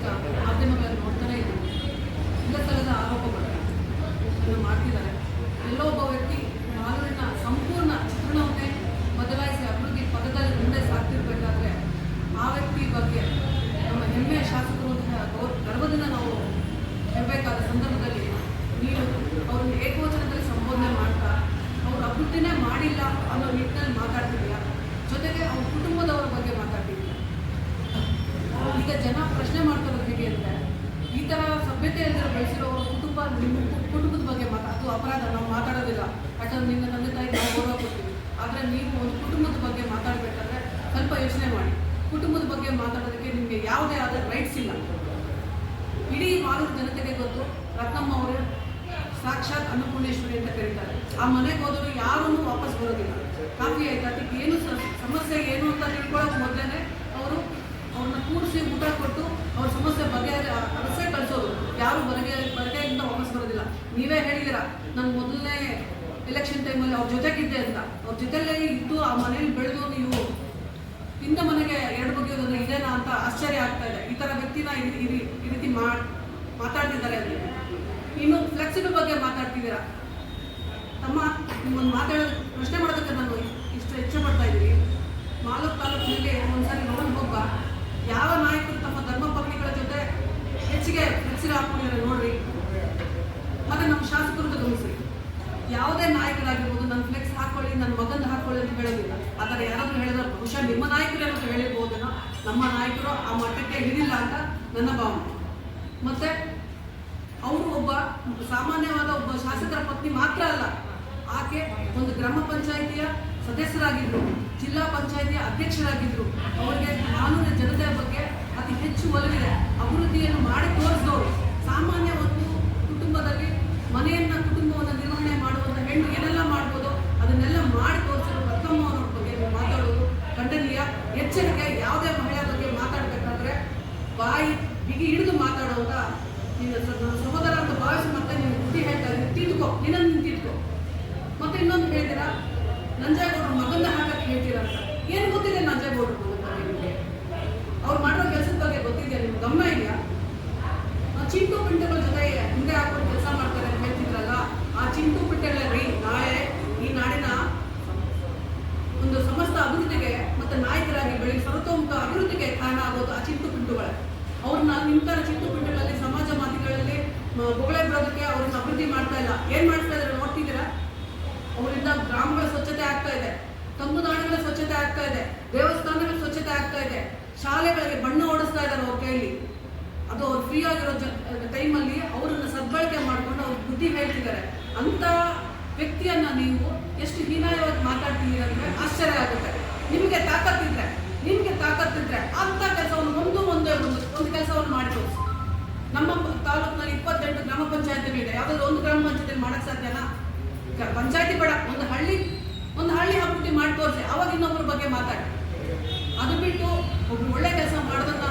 ಈಗ ಮಾಧ್ಯಮಗಳನ್ನು ನೋಡ್ತಾನೆ ಇದ್ದೀವಿ ಇಲ್ಲ ಸಲ್ಲದ ಆರೋಪಗಳನ್ನು ಮಾಡ್ತಿದ್ದಾರೆ. ಎಲ್ಲೋ ಒಬ್ಬ ವ್ಯಕ್ತಿ ಮಾಲೂರಿನ ಸಂಪೂರ್ಣ ಚಿತ್ರಣವನ್ನೇ ಬದಲಾಯಿಸಿ ಅಭಿವೃದ್ಧಿ ಪದದಲ್ಲಿ ಮುಂದೆ ಸಾಕ್ತಿರ್ಬೇಕಾದ್ರೆ ಆ ವ್ಯಕ್ತಿ ಬಗ್ಗೆ ನಮ್ಮ ಹೆಮ್ಮೆಯ ಶಾಸಕರು ಗರ್ವದಿಂದ ನಾವು ಹೇಳಬೇಕಾದ ಸಂದರ್ಭದಲ್ಲಿ ನೀವು ಅವ್ರನ್ನ ಏಕವಚನದಲ್ಲಿ ಸಂಬೋಧನೆ ಮಾಡ್ತಾ, ಅವ್ರ ಅಭಿವೃದ್ಧಿನೇ ಮಾಡಿಲ್ಲ ಅನ್ನೋ ನಿಟ್ಟಿನಲ್ಲಿ ಮಾತಾಡ್ತಿದ್ದೀರಾ ಜೊತೆಗೆ ಅವ್ರ ಕುಟುಂಬದವರ ಬಗ್ಗೆ ಮಾತಾಡ್ತಿದ್ದೀರಾ ಈಗ ಜನ ಪ್ರಶ್ನೆ ಮಾಡ್ತಿರೋದು ಹೇಗೆ ಅಂದರೆ ಈ ಥರ ಇಲ್ಲದೆ ಬೆಳೆಸಿರೋ ಕುಟುಂಬ ನಿಮ್ಮ ಕುಟುಂಬದ ಬಗ್ಗೆ ಮಾತಾ ಅದು ಅಪರಾಧ, ನಾವು ಮಾತಾಡೋದಿಲ್ಲ. ಯಾಕಂದ್ರೆ ನಿನ್ನ ತಂದೆ ತಾಯಿ ನಾವು ಗೌರವ ಕೊಡ್ತೀವಿ. ಆದರೆ ನೀವು ಒಂದು ಕುಟುಂಬದ ಬಗ್ಗೆ ಮಾತಾಡಬೇಕಾದ್ರೆ ಸ್ವಲ್ಪ ಯೋಚನೆ ಮಾಡಿ. ಕುಟುಂಬದ ಬಗ್ಗೆ ಮಾತಾಡೋದಕ್ಕೆ ನಿಮಗೆ ಯಾವುದೇ ಆದ ರೈಟ್ಸ್ ಇಲ್ಲ. ಇಡೀ ಭಾರತದ ಜನತೆಗೆ ಗೊತ್ತು, ರತ್ನಮ್ಮ ಅವರು ಸಾಕ್ಷಾತ್ ಅನ್ನಪೂರ್ಣೇಶ್ವರಿ ಅಂತ ಕರೀತಾರೆ. ಆ ಮನೆಗೆ ಹೋದರೂ ಯಾರೂ ವಾಪಸ್ ಬರೋದಿಲ್ಲ. ಕಾಫಿ ಆಯ್ತು? ಅದಕ್ಕೆ ಏನು ಸಮಸ್ಯೆ ಏನು ಅಂತ ತಿಳ್ಕೊಳ್ಳೋಕೆ ಮೊದಲೇ ಅವರು ಅವ್ರನ್ನ ಕೂರಿಸಿ ಊಟ ಕೊಟ್ಟು ಅವ್ರ ಸಮಸ್ಯೆ ಬಗ್ಗೆ ಅರಸೇ ಕಳಿಸೋದು ಯಾರು ಹೊರಗೆ ಹೊರಗೆಯಿಂದ ವಾಪಸ್ ಬರೋದಿಲ್ಲ ನೀವೇ ಹೇಳಿದಿರ ನಾನು ಮೊದಲನೇ ಎಲೆಕ್ಷನ್ ಟೈಮಲ್ಲಿ ಅವ್ರ ಜೊತೆಗಿದ್ದೆ ಅಂತ. ಅವ್ರ ಜೊತೆಲೇ ಇದ್ದು ಆ ಮನೇಲಿ ಬೆಳೆದು ನೀವು ಇಂದ ಮನೆಗೆ ಎರಡು ಬಗೆಯೋದಂದ್ರೆ ಇದೇನಾ ಅಂತ ಆಶ್ಚರ್ಯ ಆಗ್ತಾ ಇದೆ. ಈ ಥರ ವ್ಯಕ್ತಿನ ಈ- ರೀತಿ ಮಾತಾಡ್ತಿದ್ದಾರೆ ಅಂತ. ಇನ್ನು ಫ್ಲೆಕ್ಸಿಬಲ್ ಬಗ್ಗೆ ಮಾತಾಡ್ತಿದ್ದೀರ? ತಮ್ಮ, ನಿಮ್ಮೊಂದು ಮಾತಾಡೋದು ಪ್ರಶ್ನೆ ಮಾಡೋದಕ್ಕೆ ನಾನು ಇಷ್ಟು ಹೆಚ್ಚು ಮಾಡ್ತಾ ಇದ್ದೀನಿ ಮಾಲೂರು ತಾಲೂಕಿನಲ್ಲಿ ಒಂದ್ಸರಿ ನೋಡಿ ಹೋಗ್ಬಾ. ಯಾವ ನಾಯಕರು ತಮ್ಮ ಧರ್ಮ ಪತ್ನಿಗಳ ಜೊತೆ ಹೆಚ್ಚಿಗೆ ಫ್ಲೆಕ್ಸಿಬಲ್ ಹಾಕೊಂಡಿದ್ದಾರೆ ನೋಡ್ರಿ ಮತ್ತೆ ನಮ್ಮ ಶಾಸಕರದ್ದು ಗಮನಿಸಿ ಯಾವುದೇ ನಾಯಕರಾಗಿರ್ಬೋದು ನನ್ನ ಫ್ಲೆಕ್ಸ್ ಹಾಕೊಳ್ಳಿ ನನ್ನ ಮಗನ ಹಾಕೊಳ್ಳಿ ಅಂತ ಹೇಳೋದಿಲ್ಲ. ಆ ಥರ ಯಾರಾದರೂ ಹೇಳಿದ್ರೆ ಬಹುಶಃ ನಿಮ್ಮ ನಾಯಕರು ಅಂತ ಹೇಳಿರ್ಬೋದನ್ನ ನಮ್ಮ ನಾಯಕರು ಆ ಮಟ್ಟಕ್ಕೆ ಹಿಡಿದಿಲ್ಲ ಅಂತ ನನ್ನ ಭಾವನೆ. ಮತ್ತೆ ಅವರು ಒಬ್ಬ ಸಾಮಾನ್ಯವಾದ ಒಬ್ಬ ಶಾಸಕರ ಪತ್ನಿ ಮಾತ್ರ ಅಲ್ಲ, ಆಕೆ ಒಂದು ಗ್ರಾಮ ಪಂಚಾಯಿತಿಯ ಸದಸ್ಯರಾಗಿದ್ದರು ಜಿಲ್ಲಾ ಪಂಚಾಯಿತಿಯ ಅಧ್ಯಕ್ಷರಾಗಿದ್ದರು ಅವರಿಗೆ ಕಾನೂನಿನ ಜನತೆಯ ಬಗ್ಗೆ ಅತಿ ಹೆಚ್ಚು ಒಲವಿದೆ. ಅಭಿವೃದ್ಧಿಯನ್ನು ಮಾಡಿ ತೋರಿಸಿದವರು. ಸಾಮಾನ್ಯ ಒಂದು ಕುಟುಂಬದಲ್ಲಿ ಮನೆಯನ್ನ, ಕುಟುಂಬವನ್ನು ನಿರ್ವಹಣೆ ಹೆಣ್ಣು ಏನೆಲ್ಲ ಮಾಡ್ಬೋದು ಅದನ್ನೆಲ್ಲ ಮಾಡಿ ತೋರಿಸಲು ರತ್ನಮ್ಮ ಅವರ ಬಗ್ಗೆ ಮಾತಾಡೋದು, ಖಂಡನೀಯ ಎಚ್ಚರಿಕೆ ಯಾವುದೇ ಮಹಿಳೆಯ ಬಗ್ಗೆ ಮಾತಾಡಬೇಕಾದ್ರೆ ಬಾಯಿ ಬಿಗಿ ಹಿಡಿದು ಮಾತಾಡುವಾಗ ನಿನ್ನ ನನ್ನ ಸಹೋದರ ಅಂತ ಭಾವಿಸಿ ಮತ್ತೆ ನೀನು ಬುದ್ಧಿ ಹೇಳ್ತಾ ಇದ್ದೀನಿ, ತಿದ್ಕೋ, ನಿನ್ನನ್ನು ನೀನು ತಿದ್ಕೋ. ಮತ್ತೆ ಇನ್ನೊಂದು ಹೇಳ್ತೀರಾ? ನಂಜೇಗೌಡರು ಮಗನ್ನ ಹಾಕಕ್ಕೆ ಹೇಳ್ತೀರಾ ಅಂತ? ಏನು ಗೊತ್ತಿದೆ ನಂಜೇಗೌಡರು ನಿಮಗೆ ಅವ್ರು ಮಾಡೋ ಕೆಲಸದ ಬಗ್ಗೆ ಗೊತ್ತಿದೆಯಾ? ನಿಮ್ಗೆ ಗಮನ ಇದೆಯಾ? ಚಿಂಟು ಪಿಂಟುಗಳ ಅವ್ರನ್ನ ನಿಮ್ಮ ಥರ ಪಿಂಟುಗಳಲ್ಲಿ ಸಮಾಜ ಮಾಧ್ಯಮಗಳಲ್ಲಿ ಗೋಳೆ ಬರೋದಕ್ಕೆ ಅವ್ರನ್ನ ಅಭಿವೃದ್ಧಿ ಮಾಡ್ತಾ ಇಲ್ಲ. ಏನ್ ಮಾಡ್ತಾ ಇದ್ದಾರೆ ನೋಡ್ತಿದ್ದೀರಾ ಅವರಿಂದ ಗ್ರಾಮಗಳ ಸ್ವಚ್ಛತೆ ಆಗ್ತಾ ಇದೆ. ತಂಗುದಾಣಗಳ ಸ್ವಚ್ಛತೆ ಆಗ್ತಾ ಇದೆ. ದೇವಸ್ಥಾನಗಳ ಸ್ವಚ್ಛತೆ ಆಗ್ತಾ ಇದೆ. ಶಾಲೆಗಳಿಗೆ ಬಣ್ಣ ಓಡಿಸ್ತಾ ಇದ್ದಾರೆ ಅವ್ರ ಕೈಯಲ್ಲಿ. ಅದು ಅವ್ರು ಫ್ರೀ ಆಗಿರೋ ಟೈಮಲ್ಲಿ ಅವರನ್ನು ಸದ್ಬಳಕೆ ಮಾಡ್ಕೊಂಡು ಅವ್ರ ಬುದ್ಧಿ ಹೇಳ್ತಿದ್ದಾರೆ. ಅಂತ ವ್ಯಕ್ತಿಯನ್ನ ನೀವು ಎಷ್ಟು ಹೀನಾಯವಾಗಿ ಮಾತಾಡ್ತೀರಿ ಅಂದ್ರೆ ಆಶ್ಚರ್ಯ ಆಗುತ್ತೆ. ನಿಮಗೆ ನಮ್ಮ ತಾಲೂಕಿನಲ್ಲಿ ಇಪ್ಪತ್ತೆಂಟು ಗ್ರಾಮ ಪಂಚಾಯತ್ಗಳಿದೆ ಯಾವುದಾದ್ರು ಒಂದು ಗ್ರಾಮ ಪಂಚಾಯತ್ ಮಾಡಕ್ ಸಾಧ್ಯನಾ ಪಂಚಾಯತಿ ಬೇಡ. ಒಂದು ಹಳ್ಳಿ ಒಂದು ಹಳ್ಳಿ ಹಾಕ್ಬಿಟ್ಟು ಮಾಡಿ ತೋರಿಸಿ. ಅವಾಗ ಇನ್ನೊಬ್ಬರ ಬಗ್ಗೆ ಮಾತಾಡಿ. ಅದು ಬಿಟ್ಟು ಒಬ್ರು ಒಳ್ಳೆ ಕೆಲಸ ಮಾಡೋದನ್ನ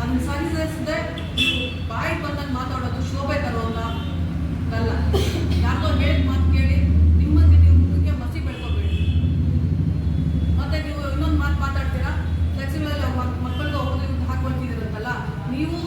ಅದನ್ನ ಸಹಿಸದೆ ಬಾಯಿ ಬಂದಂಗೆ ಮಾತಾಡೋದು ಶೋಭೆ ತರೋಲ್ಲ ಅಲ್ಲ. ಯಾಕೋ ಹೇಳಿದ ಮಾತು ಕೇಳಿ ನಿಮ್ಮಲ್ಲಿ ನೀವು ಮುಖಕ್ಕೆ ಮಸಿ ಬೆಳ್ಕೋಬೇಡಿ. ಮತ್ತೆ ನೀವು ಇನ್ನೊಂದು ಮಾತು ಮಾತಾಡ್ತೀರಾ? ಫ್ಲೆಕ್ಸಿಬಲ್ ಮಕ್ಕಳಿಗೆ ಹೋಗೋದ್ರಿಂದ ಹಾಕೊಳ್ತಿದ್ದೀರಂತಲ್ಲ ನೀವು